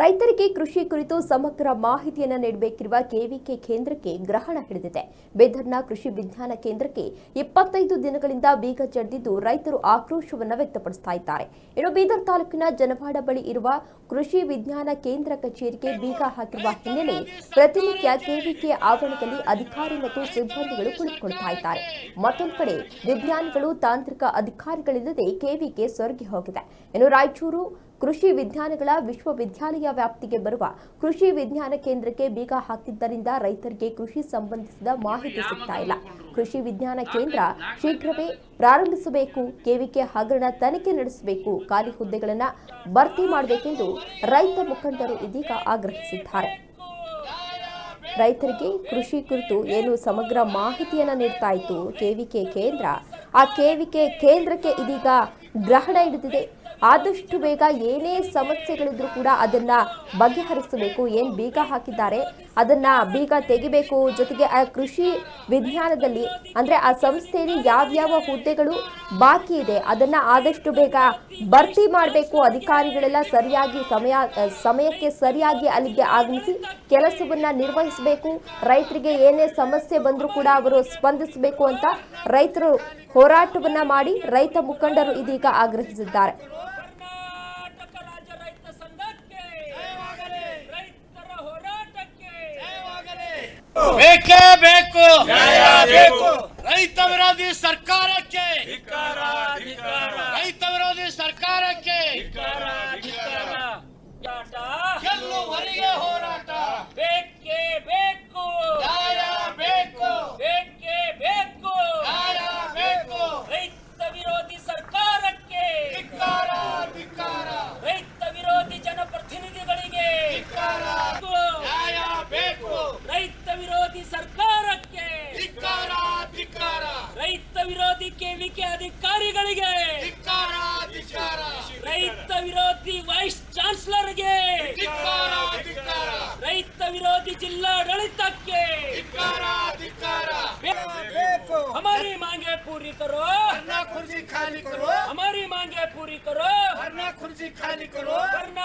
ರೈತರಿಗೆ ಕೃಷಿ ಕುರಿತು ಸಮಗ್ರ ಮಾಹಿತಿಯನ್ನು ನೀಡಬೇಕಿರುವ ಕೆವಿಕೆ ಕೇಂದ್ರಕ್ಕೆ ಗ್ರಹಣ ಹಿಡಿದಿದೆ. ಬೇದರ್ನ ಕೃಷಿ ವಿಜ್ಞಾನ ಕೇಂದ್ರಕ್ಕೆ ಇಪ್ಪತ್ತೈದು ದಿನಗಳಿಂದ ಬೀಗ ಜಡಿದಿದ್ದು ರೈತರು ಆಕ್ರೋಶವನ್ನು ವ್ಯಕ್ತಪಡಿಸ್ತಾ ಇದ್ದಾರೆ. ಇನ್ನು ಬೀದರ್ ತಾಲೂಕಿನ ಜನವಾಡ ಬಳಿ ಇರುವ ಕೃಷಿ ವಿಜ್ಞಾನ ಕೇಂದ್ರ ಕಚೇರಿಗೆ ಬೀಗ ಹಾಕಿರುವ ಹಿನ್ನೆಲೆ ಪ್ರತಿನಿತ್ಯ ಕೆವಿಕೆ ಆವರಣದಲ್ಲಿ ಅಧಿಕಾರಿ ಮತ್ತು ಸಿಬ್ಬಂದಿಗಳು ಕುಳಿತುಕೊಳ್ತಾ ಇದ್ದಾರೆ. ಮತ್ತೊಂದು ಕಡೆ ವಿಜ್ಞಾನಿಗಳು ತಾಂತ್ರಿಕ ಅಧಿಕಾರಿಗಳಿಲ್ಲದೆ ಕೆವಿಕೆ ಸೊರಗಿ ಹೋಗಿದೆ. ಇನ್ನು ರಾಯಚೂರು ಕೃಷಿ ವಿಜ್ಞಾನಗಳ ವಿಶ್ವವಿದ್ಯಾಲಯ ವ್ಯಾಪ್ತಿಗೆ ಬರುವ ಕೃಷಿ ವಿಜ್ಞಾನ ಕೇಂದ್ರಕ್ಕೆ ಬೀಗ ಹಾಕಿದ್ದರಿಂದ ರೈತರಿಗೆ ಕೃಷಿ ಸಂಬಂಧಿಸಿದ ಮಾಹಿತಿ ಸಿಗ್ತಾ ಇಲ್ಲ. ಕೃಷಿ ವಿಜ್ಞಾನ ಕೇಂದ್ರ ಶೀಘ್ರವೇ ಪ್ರಾರಂಭಿಸಬೇಕು. ಕೆವಿಕೆ ಹಗರಣ ತನಿಖೆ ನಡೆಸಬೇಕು. ಖಾಲಿ ಹುದ್ದೆಗಳನ್ನು ಭರ್ತಿ ಮಾಡಬೇಕೆಂದು ರೈತ ಮುಖಂಡರು ಇದೀಗ ಆಗ್ರಹಿಸಿದ್ದಾರೆ. ರೈತರಿಗೆ ಕೃಷಿ ಕುರಿತು ಏನು ಸಮಗ್ರ ಮಾಹಿತಿಯನ್ನು ನೀಡ್ತಾ ಇತ್ತು? ಕೆವಿಕೆ ಕೇಂದ್ರ? ಆ ಕೆವಿಕೆ ಕೇಂದ್ರಕ್ಕೆ ಇದೀಗ ಗ್ರಹಣ ಹಿಡಿದಿದೆ. ಆದಷ್ಟು ಬೇಗ ಏನೇ ಸಮಸ್ಯೆಗಳಿದ್ರೂ ಕೂಡ ಅದನ್ನ ಬಗೆಹರಿಸಬೇಕು, ಏನು ಬೀಗ ಹಾಕಿದ್ದಾರೆ ಅದನ್ನ ಬೀಗ ತೆಗಿಬೇಕು. ಜೊತೆಗೆ ಆ ಕೃಷಿ ವಿಜ್ಞಾನದಲ್ಲಿ ಅಂದ್ರೆ ಆ ಸಂಸ್ಥೆಯಲ್ಲಿ ಯಾವ್ಯಾವ ಹುದ್ದೆಗಳು ಬಾಕಿ ಇದೆ ಅದನ್ನ ಆದಷ್ಟು ಬೇಗ ಭರ್ತಿ ಮಾಡಬೇಕು. ಅಧಿಕಾರಿಗಳೆಲ್ಲ ಸರಿಯಾಗಿ ಸಮಯ, ಸಮಯಕ್ಕೆ ಸರಿಯಾಗಿ ಅಲ್ಲಿಗೆ ಆಗಮಿಸಿ ಕೆಲಸವನ್ನ ನಿರ್ವಹಿಸಬೇಕು. ರೈತರಿಗೆ ಏನೇ ಸಮಸ್ಯೆ ಬಂದರೂ ಕೂಡ ಅವರು ಸ್ಪಂದಿಸಬೇಕು ಅಂತ ರೈತರು ಹೋರಾಟವನ್ನ ಮಾಡಿ ರೈತ ಮುಖಂಡರು ಇದೀಗ ಆಗ್ರಹಿಸಿದ್ದಾರೆ. ಬೇಕೇ ಬೇಕು. ರೈತ ವಿರೋಧಿ ಸರ್ಕಾರಕ್ಕೆ. ರೈತ ವಿರೋಧಿ ಸರ್ಕಾರಕ್ಕೆ ರೈತ ವಿರೋಧಿ ಕೆವಿಕೆ ಅಧಿಕಾರಿಗಳಿಗೆ ಧಿಕ್ಕಾರ ಧಿಕ್ಕಾರ ರೈತ ವಿರೋಧಿ ವೈಸ್ ಚಾನ್ಸಲರ್ಗೆ ಧಿಕ್ಕಾರ ಧಿಕ್ಕಾರ ರೈತ ವಿರೋಧಿ ಜಿಲ್ಲಾಡಳಿತಕ್ಕೆ ಧಿಕ್ಕಾರ ಧಿಕ್ಕಾರ ಬೇಕು हमारी मांगे पूरी करो अपना खुर्सी खाली करो हमारी मांगे पूरी करो अपना खुर्सी खाली करो ಕರ್ನಾಟಕ ರಾಜ್ಯ ರೈತ